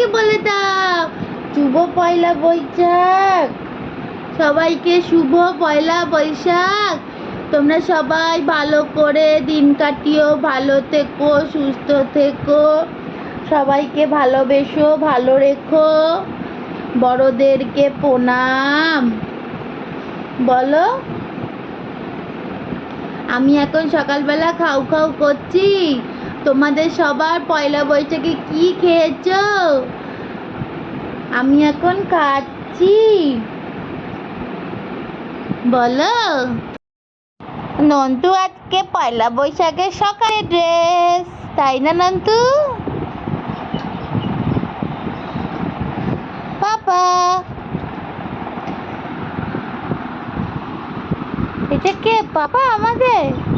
সবাইকে বলে দাও। শুভ পয়লা বৈশাখ। সবাইকে শুভ পয়লা বৈশাখ। তোমরা সবাই ভালো করে দিন কাটিও, ভালো থেকো, সুস্থ থেকো। সবাইকে ভালোবেসো, ভালো রেখো। বড়দেরকে প্রণাম। বলো। আমি এখন সকালবেলা খাও খাও করছি। তোমাদের সবার পয়লা বৈশাখে কি খেয়েছো? আমি এখন খাচ্ছি। বলো। নন্তু আজকে পয়লা বৈশাখের সকালে ড্রেস তাই না নন্তু পাপা। এটা কে? পাপা আমাদের?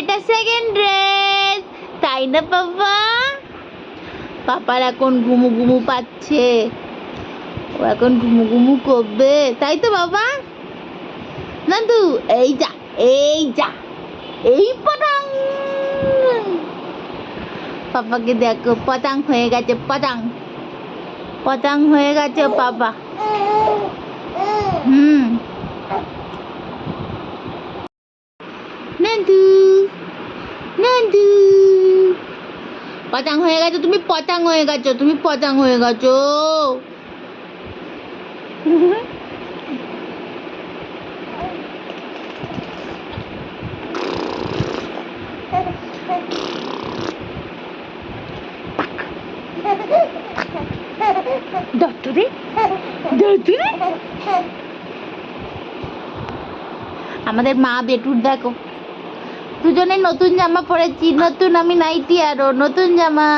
এটা সেকেন্ড ড্রেস। তাই না পাপা পাপার এখন ঘুমু ঘুমু পাচ্ছে। ও এখন ঘুমু ঘুমু করবে। তাই তো, বাবা? নন্দু, এই যা এই যা, এই পটাং। পাপাকে দেখো পতাং হয়ে গেছে পতাং পতাং হয়ে গেছে, পাপা। হুম নন্দু নন্দু পতাং হয়ে গেছো তুমি পতাং হয়ে গেছো তুমি পতাং হয়ে গেছো। দত্তরে দত্তরে। আমাদের মা বেটুর দেখো। দুজনে নতুন জামা পরেছি, নতুন আমি নাইটি আরও, নতুন জামা।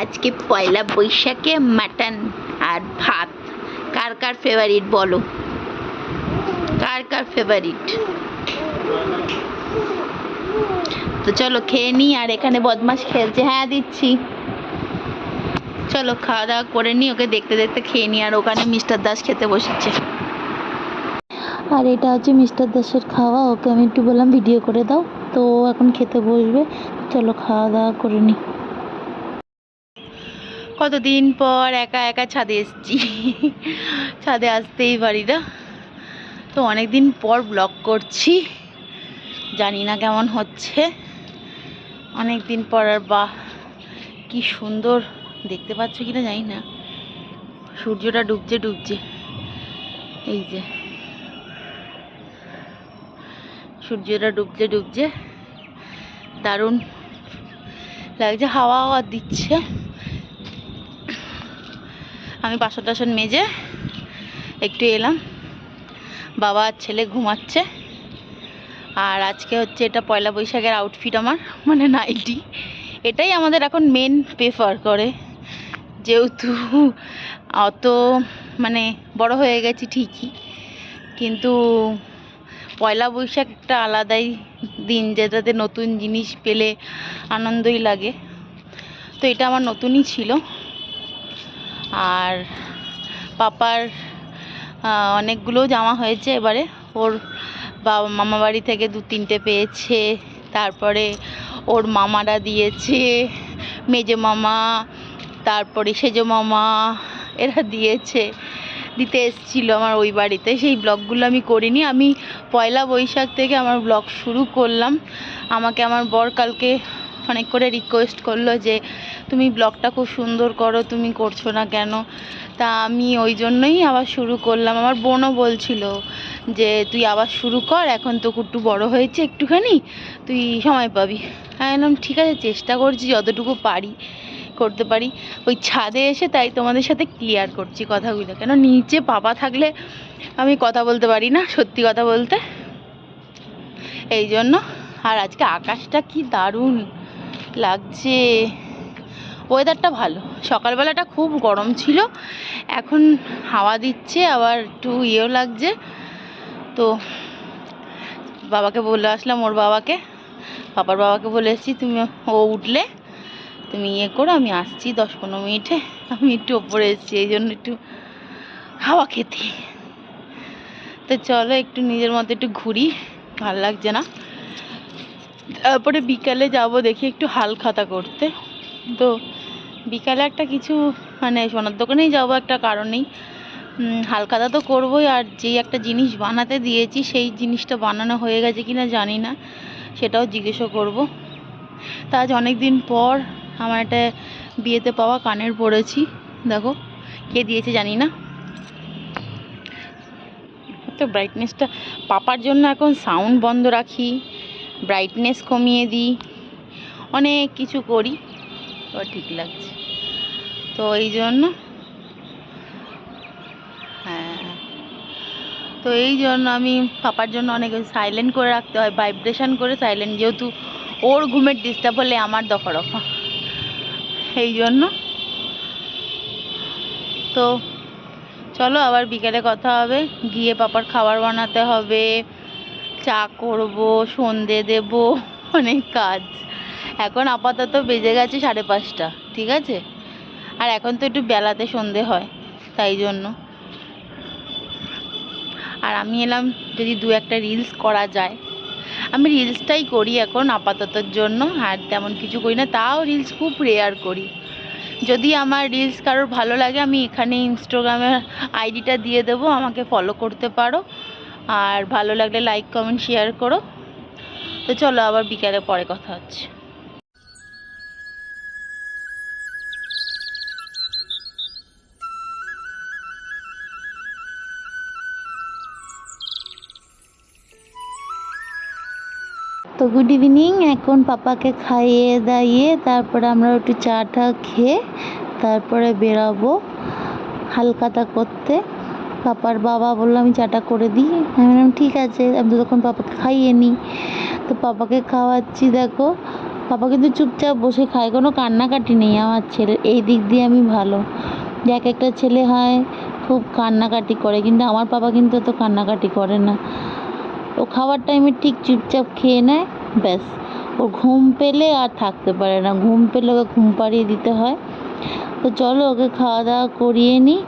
আজকে পয়লা বৈশাখে মাটন আর ভাত। কার কার ফেভারিট বলো? কার কার ফেভারিট তো চলো খেয়ে নিই, আর এখানে বদমাস খেলছে। হ্যাঁ দিচ্ছি। চলো খাওয়া দাওয়া করে নিই, ওকে দেখতে দেখতে খেয়ে নিই, আর ওখানে মিস্টার দাস খেতে বসেছে। আর এটা হচ্ছে মিস্টার দাসের খাওয়া, ওকে আমি একটু বললাম ভিডিও করে দাও। তো এখন খেতে বসবে। চলো খাওয়া দাওয়া করে নিই কতদিন পর একা একা ছাদে এসছি। ছাদে আসতেই পারি না। তো অনেক দিন পর ব্লগ করছি। জানি না কেমন হচ্ছে। অনেক দিন পর আর বা কি সুন্দর। দেখতে পাচ্ছ কি না জানি না। সূর্যটা ডুবছে ডুবছে। এই যে। সূর্যটা ডুবছে ডুবছে। দারুণ লাগছে, হাওয়া হাওয়া দিচ্ছে। আমি বাসন টাসন মেজে একটু এলাম। বাবা আর ছেলে ঘুমাচ্ছে। আর আজকে হচ্ছে এটা পয়লা বৈশাখের আউটফিট আমার মানে নাইটি। এটাই আমাদের এখন মেন প্রেফার করে। যেহেতু অত মানে বড় হয়ে গেছি ঠিকই, কিন্তু পয়লা বৈশাখ একটা আলাদাই দিন যেটাতে নতুন জিনিস পেলে আনন্দই লাগে। তো এটা আমার নতুনই ছিল। আর পাপার অনেকগুলো জামা হয়েছে এবারে। ওর বাবা মামা বাড়ি থেকে দু তিনটে পেয়েছে। তারপরে ওর মামারা দিয়েছে, মেজো মামা, তারপরে সেজো মামা, এরা দিয়েছে। দিতে এসেছিল আমার ওই বাড়িতে। সেই ব্লগগুলো আমি করিনি। আমি পয়লা বৈশাখ থেকে আমার ব্লগ শুরু করলাম। আমাকে আমার বর কালকে অনেক করে রিকোয়েস্ট করল যে, তুমি ব্লগটা খুব সুন্দর করো, তুমি করছ না কেন? তা আমি ওই জন্যই আবার শুরু করলাম। আমার বোনও বলছিল যে, তুই আবার শুরু কর, এখন তো একটু বড় হয়েছে একটুখানি, তুই সময় পাবি। বললাম, ঠিক আছে, চেষ্টা করছি, যতটুকু পারি। করতে পারি। ওই ছাদে এসে তাই তোমাদের সাথে ক্লিয়ার করছি কথাগুলো। কেন নিচে পাপা থাকলে আমি কথা বলতে পারি না, সত্যি কথা বলতে। এই জন্য আর আজকে আকাশটা কি দারুণ লাগছে। ওয়েদারটা ভালো। সকালবেলাটা খুব গরম ছিল। এখন হাওয়া দিচ্ছে, আবার একটু ইয়েও লাগছে। তো বাবাকে বলে আসলাম, ওর বাবাকে। বাবার বাবাকে বলে এসেছি, তুমি, ও উঠলে তুমি ইয়ে করো, আমি আসছি দশ পনেরো মিনিটে। আমি একটু ওপরে এসেছি, এই জন্য একটু হাওয়া খেতে। তো চলো একটু নিজের মতো একটু ঘুরি, ভালো লাগছে না। তারপরে বিকালে যাব দেখি একটু হাল খাতা করতে। তো বিকালে একটা কিছু মানে সোনার দোকানেই যাব একটা কারণেই। হালখাতা তো করবোই, আর যেই একটা জিনিস বানাতে দিয়েছি, সেই জিনিসটা বানানো হয়ে গেছে কিনা জানি না, সেটাও জিজ্ঞেসও করব। তা আজ অনেক দিন পর আমার একটা বিয়েতে পাওয়া কানের পরেছি। দেখো, কে দিয়েছে জানি না। তো ব্রাইটনেসটা পাপার জন্য এখন সাউন্ড বন্ধ রাখি ব্রাইটনেস কমিয়ে দিই, অনেক কিছু করি তো ঠিক লাগছে। তো এই জন্য হ্যাঁ তো এই জন্য আমি পাপার জন্য অনেক সাইলেন্ট করে রাখতে হয় ভাইব্রেশন করে সাইলেন্ট যেহেতু ওর ঘুমের ডিস্টার্ব হলে আমার দফা রফা এই জন্য। তো চলো আবার বিকেলে কথা হবে। গিয়ে পাপার খাবার বানাতে হবে। চা করব, সন্ধে দেব, অনেক কাজ। এখন আপাতত বেজে গেছে সাড়ে পাঁচটা, ঠিক আছে? আর এখন তো একটু বেলাতে সন্ধে হয়, তাই জন্য। আর আমি এলাম যদি দু একটা রিলস করা যায়। আমি রিলসটাই করি এখন আপাততর জন্য, আর তেমন কিছু করি না। তাও রিলস খুব রেয়ার করি। যদি আমার রিলস কারোর ভালো লাগে, আমি এখানে ইনস্টাগ্রামের আইডিটা দিয়ে দেবো, আমাকে ফলো করতে পারো। আর ভালো লাগলে লাইক কমেন্ট শেয়ার করো। তো চলো আবার বিকালে পরে কথা হচ্ছে। তো গুড ইভিনিং এখন পাপাকে খাইয়ে দাইয়ে তারপরে আমরা একটু চা টা খেয়ে তারপরে বেরাবো হালকাতা করতে। পাপার বাবা বলল, আমি চাটা করে দিই। আমি বললাম, ঠিক আছে, আমি ততক্ষণ পাপাকে খাইয়ে নিই। তো পাপাকে খাওয়াচ্ছি, দেখো। পাপা কিন্তু চুপচাপ বসে খায়, কোনো কান্নাকাটি নেই। আমার ছেলে, এই দিক দিয়ে আমি ভালো। যে এক একটা ছেলে হয়, খুব কান্নাকাটি করে, কিন্তু আমার পাপা কিন্তু অত কান্নাকাটি করে না। ও খাওয়ার টাইমে ঠিক চুপচাপ খেয়ে নেয় ব্যাস। ও ঘুম পেলে আর থাকতে পারে না। ঘুম পেলে ওকে ঘুম পাড়িয়ে দিতে হয়। তো চলো ওকে খাওয়া দাওয়া করিয়ে নিই।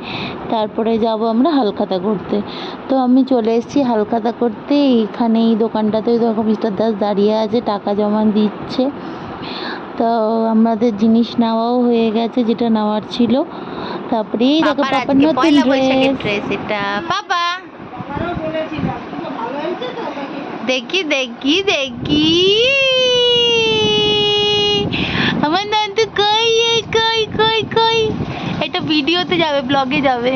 তারপরে যাব আমরা হালখাতা করতে। তো আমি চলে এসেছি হালখাতা করতে। এইখানে এই দোকানটাতে ওই দেখো মিস্টার দাস দাঁড়িয়ে আছে টাকা জমা দিচ্ছে। তো আমাদের জিনিস নেওয়াও হয়ে গেছে যেটা নেওয়ার ছিল। তারপরে এই দেখো পাপার নতুন ড্রেস এটা। পাপা! দেখি দেখি দেখি। আমার দাদু কই এই কই কই কই। এটা ভিডিওতে যাবে ব্লগে যাবে।